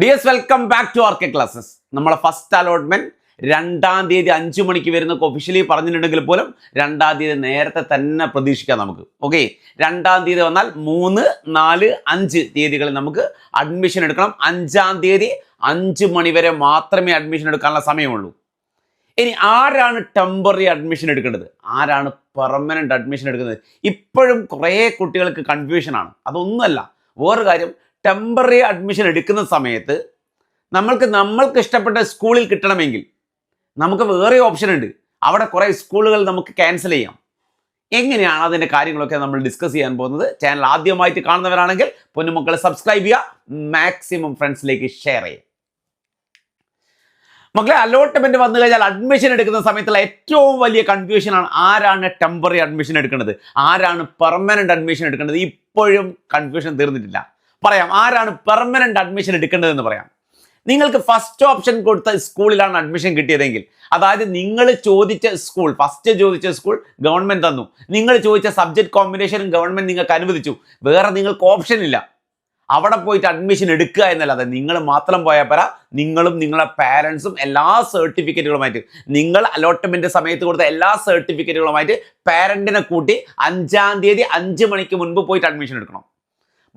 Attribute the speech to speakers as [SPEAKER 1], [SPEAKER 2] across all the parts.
[SPEAKER 1] Dears welcome back to R K classes നമ്മളെ first allotment രണ്ടാം തീയതി അഞ്ചു മണിക്ക് വരുന്ന ഒഫീഷ്യലി പറഞ്ഞിട്ടുണ്ടെങ്കിൽ പോലും രണ്ടാം തീയതി നേരത്തെ തന്നെ പ്രതീക്ഷിക്കാം നമുക്ക്. ഓക്കെ രണ്ടാം തീയതി വന്നാൽ മൂന്ന് നാല് അഞ്ച് തീയതികളിൽ നമുക്ക് അഡ്മിഷൻ എടുക്കണം. അഞ്ചാം തീയതി അഞ്ച് മണി വരെ മാത്രമേ അഡ്മിഷൻ എടുക്കാനുള്ള സമയമുള്ളൂ. ഇനി ആരാണ് ടെമ്പററി അഡ്മിഷൻ എടുക്കേണ്ടത്? ആരാണ് പെർമനന്റ് അഡ്മിഷൻ എടുക്കുന്നത്? ഇപ്പോഴും കുറേ കുട്ടികൾക്ക് കൺഫ്യൂഷനാണ് അതൊന്നുമല്ല. വേറൊരു കാര്യം ടെമ്പററി അഡ്മിഷൻ എടുക്കുന്ന സമയത്ത് നമ്മൾക്ക് നമ്മൾക്ക് ഇഷ്ടപ്പെട്ട സ്കൂളിൽ കിട്ടണമെങ്കിൽ നമുക്ക് വേറെ ഓപ്ഷൻ ഉണ്ട്. അവിടെ കുറേ സ്കൂളുകൾ നമുക്ക് ക്യാൻസൽ ചെയ്യാം. എങ്ങനെയാണ് അതിന്റെ കാര്യങ്ങളൊക്കെ നമ്മൾ ഡിസ്കസ് ചെയ്യാൻ പോകുന്നത്? ചാനൽ ആദ്യമായിട്ട് കാണുന്നവരാണെങ്കിൽ പൊന്നുമക്കളെ സബ്സ്ക്രൈബ് ചെയ്യുക. മാക്സിമം ഫ്രണ്ട്സിലേക്ക് ഷെയർ ചെയ്യുക. മക്കളെ അലോട്ട്മെന്റ് വന്നു കഴിഞ്ഞാൽ അഡ്മിഷൻ എടുക്കുന്ന സമയത്തുള്ള ഏറ്റവും വലിയ കൺഫ്യൂഷനാണ് ആരാണ് ടെമ്പററി അഡ്മിഷൻ എടുക്കുന്നത്? ആരാണ് പെർമനന്റ് അഡ്മിഷൻ എടുക്കുന്നത് ഇപ്പോഴും കൺഫ്യൂഷൻ തീർന്നിട്ടില്ല. പറയാം ആരാണ് പെർമനന്റ് അഡ്മിഷൻ എടുക്കേണ്ടതെന്ന് പറയാം. നിങ്ങൾക്ക് ഫസ്റ്റ് ഓപ്ഷൻ കൊടുത്ത സ്കൂളിലാണ് അഡ്മിഷൻ കിട്ടിയതെങ്കിൽ അതായത് നിങ്ങൾ ചോദിച്ച സ്കൂൾ ഫസ്റ്റ് ചോദിച്ച സ്കൂൾ ഗവൺമെന്റ് തന്നു. നിങ്ങൾ ചോദിച്ച സബ്ജക്ട് കോമ്പിനേഷനും ഗവൺമെന്റ് നിങ്ങൾക്ക് അനുവദിച്ചു. വേറെ നിങ്ങൾക്ക് ഓപ്ഷൻ ഇല്ല. അവിടെ പോയിട്ട് അഡ്മിഷൻ എടുക്കുക എന്നല്ലാതെ നിങ്ങൾ മാത്രം പോയാൽ പോരാ നിങ്ങളും നിങ്ങളുടെ പാരൻസും എല്ലാ സർട്ടിഫിക്കറ്റുകളുമായിട്ട് നിങ്ങൾ അലോട്ട്മെന്റ് സമയത്ത് കൊടുത്ത എല്ലാ സർട്ടിഫിക്കറ്റുകളുമായിട്ട് പാരന്റിനെ കൂട്ടി അഞ്ചാം തീയതി അഞ്ച് മണിക്ക് മുൻപ് പോയിട്ട് അഡ്മിഷൻ എടുക്കണം.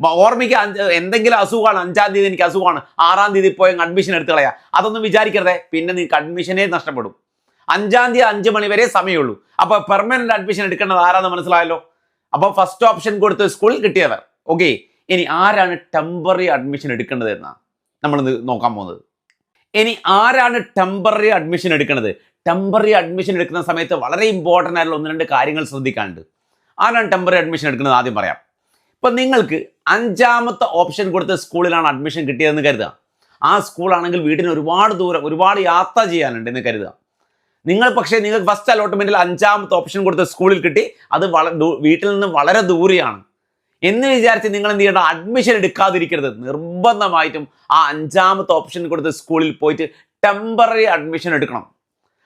[SPEAKER 1] ഓർമ്മിക്കുക എന്തെങ്കിലും അസുഖമാണ് അഞ്ചാം തീയതി എനിക്ക് അസുഖമാണ് ആറാം തീയതി പോയി അഡ്മിഷൻ എടുത്ത് കളയാ. അതൊന്നും വിചാരിക്കരുതേ. പിന്നെ നിങ്ങൾക്ക് അഡ്മിഷനേ നഷ്ടപ്പെടും. അഞ്ചാം തീയതി അഞ്ച് മണി വരെ സമയമുള്ളൂ. അപ്പൊ പെർമനന്റ് അഡ്മിഷൻ എടുക്കേണ്ടത് ആരാന്ന് മനസ്സിലായല്ലോ? അപ്പൊ ഫസ്റ്റ് ഓപ്ഷൻ കൊടുത്ത് സ്കൂളിൽ കിട്ടിയവർ. ഓക്കെ ഇനി ആരാണ് ടെമ്പററി അഡ്മിഷൻ എടുക്കേണ്ടത് നമ്മൾ നോക്കാൻ പോകുന്നത്. ഇനി ആരാണ് ടെമ്പററി അഡ്മിഷൻ എടുക്കുന്നത് ടെമ്പററി അഡ്മിഷൻ എടുക്കുന്ന സമയത്ത് വളരെ ഇമ്പോർട്ടന്റ് ആയിട്ടുള്ള ഒന്ന് രണ്ട് കാര്യങ്ങൾ ശ്രദ്ധിക്കാനുണ്ട്. ആരാണ് ടെമ്പററി അഡ്മിഷൻ എടുക്കുന്നത് ആദ്യം പറയാം. ഇപ്പം നിങ്ങൾക്ക് അഞ്ചാമത്തെ ഓപ്ഷൻ കൊടുത്ത സ്കൂളിലാണ് അഡ്മിഷൻ കിട്ടിയതെന്ന് കരുതുക. ആ സ്കൂളാണെങ്കിൽ വീടിന് ഒരുപാട് ദൂരം ഒരുപാട് യാത്ര ചെയ്യാനുണ്ട് എന്ന് കരുതുക. നിങ്ങൾ പക്ഷേ നിങ്ങൾക്ക് ഫസ്റ്റ് അലോട്ട്മെന്റിൽ അഞ്ചാമത്തെ ഓപ്ഷൻ കൊടുത്ത സ്കൂളിൽ കിട്ടി അത് വീട്ടിൽ നിന്ന് വളരെ ദൂരെയാണ്. എന്ന് വിചാരിച്ച് നിങ്ങൾ എന്ത് ചെയ്യണം അഡ്മിഷൻ എടുക്കാതിരിക്കരുത്. നിർബന്ധമായിട്ടും ആ അഞ്ചാമത്തെ ഓപ്ഷൻ കൊടുത്ത സ്കൂളിൽ പോയിട്ട് ടെമ്പററി അഡ്മിഷൻ എടുക്കണം.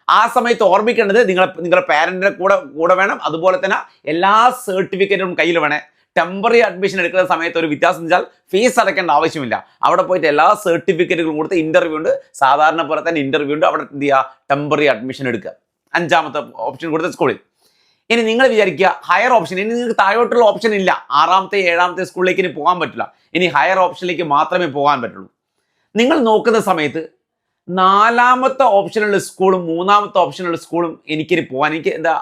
[SPEAKER 1] ആ സമയത്ത് ഓർമ്മിക്കേണ്ടത് നിങ്ങളെ നിങ്ങളുടെ പാരന്റിന്റെ കൂടെ കൂടെ വേണം. അതുപോലെ തന്നെ എല്ലാ സർട്ടിഫിക്കറ്റും കയ്യിൽ വേണേ. ടെമ്പററി അഡ്മിഷൻ എടുക്കുന്ന സമയത്ത് ഒരു വ്യത്യാസം വെച്ചാൽ ഫീസ് അടയ്ക്കേണ്ട ആവശ്യമില്ല. അവിടെ പോയിട്ട് എല്ലാ സർട്ടിഫിക്കറ്റുകളും കൊടുത്ത് ഇന്റർവ്യൂ ഉണ്ട്. സാധാരണ പോലെ തന്നെ ഇന്റർവ്യൂ ഉണ്ട്. അവിടെ എന്ത് ചെയ്യുക ടെമ്പററി അഡ്മിഷൻ എടുക്കുക. അഞ്ചാമത്തെ ഓപ്ഷൻ കൊടുത്ത സ്കൂളിൽ ഇനി നിങ്ങൾ വിചാരിക്കുക ഹയർ ഓപ്ഷൻ ഇനി നിങ്ങൾക്ക് താഴോട്ടുള്ള ഓപ്ഷൻ ഇല്ല. ആറാമത്തെ ഏഴാമത്തെ സ്കൂളിലേക്ക് ഇനി പോകാൻ പറ്റില്ല. ഇനി ഹയർ ഓപ്ഷനിലേക്ക് മാത്രമേ പോകാൻ പറ്റുള്ളൂ. നിങ്ങൾ നോക്കുന്ന സമയത്ത് നാലാമത്തെ ഓപ്ഷനുള്ള സ്കൂളും മൂന്നാമത്തെ ഓപ്ഷനുള്ള സ്കൂളും എനിക്കിനി പോകാൻ എനിക്ക് എന്താ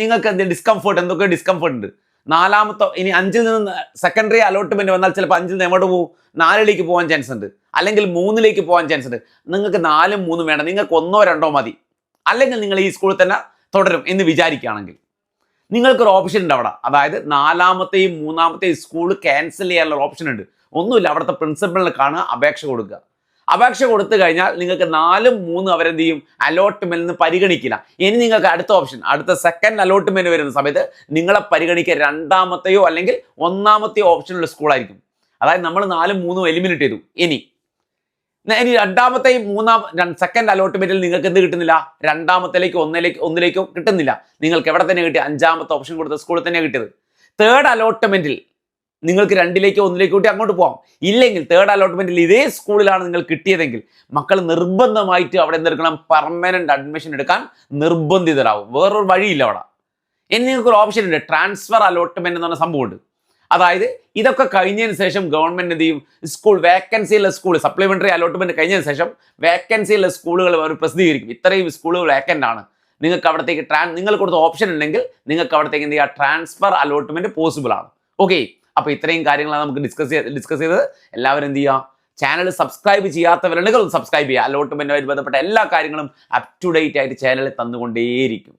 [SPEAKER 1] നിങ്ങൾക്ക് എന്ത് ഡിസ്കംഫേർട്ട് എന്തൊക്കെ ഡിസ്കംഫേർട്ട് ഉണ്ട്? നാലാമത്തെ ഇനി അഞ്ചിൽ നിന്ന് സെക്കൻഡറി അലോട്ട്മെന്റ് വന്നാൽ ചിലപ്പോൾ അഞ്ചിൽ നിന്ന് എങ്ങോട്ട് പോകും നാലിലേക്ക് പോകാൻ ചാൻസ് ഉണ്ട്. അല്ലെങ്കിൽ മൂന്നിലേക്ക് പോകാൻ ചാൻസ് ഉണ്ട്. നിങ്ങൾക്ക് നാലും മൂന്നും വേണം. നിങ്ങൾക്ക് ഒന്നോ രണ്ടോ മതി. അല്ലെങ്കിൽ നിങ്ങൾ ഈ സ്കൂളിൽ തന്നെ തുടരും എന്ന് വിചാരിക്കുകയാണെങ്കിൽ. നിങ്ങൾക്കൊരു ഓപ്ഷൻ ഉണ്ട് അവിടെ. അതായത് നാലാമത്തെയും മൂന്നാമത്തെയും സ്കൂൾ ക്യാൻസൽ ചെയ്യാനുള്ള ഓപ്ഷൻ ഉണ്ട്. ഒന്നുമില്ല. അവിടുത്തെ പ്രിൻസിപ്പളിനെ കാണുക അപേക്ഷ കൊടുക്കുക. അപേക്ഷ കൊടുത്തു കഴിഞ്ഞാൽ നിങ്ങൾക്ക് നാലും മൂന്നും അവരെന്ത് ചെയ്യും? അലോട്ട്മെന്റ് പരിഗണിക്കില്ല. ഇനി നിങ്ങൾക്ക് അടുത്ത ഓപ്ഷൻ അടുത്ത സെക്കൻഡ് അലോട്ട്മെന്റ് വരുന്ന സമയത്ത് നിങ്ങളെ പരിഗണിക്കുക രണ്ടാമത്തെയോ അല്ലെങ്കിൽ ഒന്നാമത്തെയോ ഓപ്ഷനുള്ള സ്കൂളായിരിക്കും അതായത് നമ്മൾ നാലും മൂന്നും എലിമിനേറ്റ് ചെയ്തു. ഇനി ഇനി രണ്ടാമത്തെയും മൂന്നാം സെക്കൻഡ് അലോട്ട്മെന്റിൽ നിങ്ങൾക്ക് എന്ത് കിട്ടുന്നില്ല? രണ്ടാമത്തേലേക്ക് ഒന്നിലേക്ക് ഒന്നിലേക്കോ കിട്ടുന്നില്ല. നിങ്ങൾക്ക് എവിടെ തന്നെ കിട്ടി? അഞ്ചാമത്തെ ഓപ്ഷൻ കൊടുത്ത സ്കൂളിൽ തന്നെ കിട്ടിയത്. തേർഡ് അലോട്ട്മെന്റിൽ നിങ്ങൾക്ക് രണ്ടിലേക്കോ ഒന്നിലേക്കോ കൂട്ടി അങ്ങോട്ട് പോകാം ഇല്ലെങ്കിൽ തേർഡ് അലോട്ട്മെന്റിൽ ഇതേ സ്കൂളിലാണ് നിങ്ങൾ കിട്ടിയതെങ്കിൽ മക്കൾ നിർബന്ധമായിട്ട് അവിടെ എന്തെടുക്കണം? പെർമനന്റ് അഡ്മിഷൻ എടുക്കാൻ നിർബന്ധിതരാകും വേറൊരു വഴിയില്ല അവിടെ. ഇനി നിങ്ങൾക്ക് ഒരു ഓപ്ഷൻ ഉണ്ട്. ട്രാൻസ്ഫർ അലോട്ട്മെന്റ് എന്ന് പറഞ്ഞ സംഭവമുണ്ട്. അതായത് ഇതൊക്കെ കഴിഞ്ഞതിന് ശേഷം ഗവൺമെന്റ് എന്ത് ചെയ്യും? സ്കൂൾ വേക്കൻസിയുള്ള സ്കൂൾ സപ്ലിമെന്ററി അലോട്ട്മെന്റ് കഴിഞ്ഞതിന് ശേഷം വേക്കൻസിയുള്ള സ്കൂളുകൾ അവർ പ്രസിദ്ധീകരിക്കും. ഇത്രയും സ്കൂളുകൾ വേക്കന്റ് ആണ്. നിങ്ങൾക്ക് അവിടത്തേക്ക് ട്രാൻ നിങ്ങൾ കൊടുത്ത ഓപ്ഷൻ ഉണ്ടെങ്കിൽ നിങ്ങൾക്ക് അവിടത്തേക്ക് എന്ത് ചെയ്യുക? ട്രാൻസ്ഫർ അലോട്ട്മെന്റ് പോസിബിൾ ആണ്. ഓക്കെ അപ്പോൾ ഇത്രയും കാര്യങ്ങളാണ് നമുക്ക് ഡിസ്കസ് ചെയ്ത് ഡിസ്കസ് ചെയ്തത്. എല്ലാവരും എന്ത് ചെയ്യുക ചാനൽ സബ്സ്ക്രൈബ് ചെയ്യാത്തവരുണ്ടെങ്കിൽ സബ്സ്ക്രൈബ് ചെയ്യുക. അലോട്ട്മെന്റുമായിട്ട് ബന്ധപ്പെട്ട എല്ലാ കാര്യങ്ങളും അപ് ടു ഡേറ്റ് ആയിട്ട് ചാനലിൽ തന്നുകൊണ്ടേയിരിക്കും.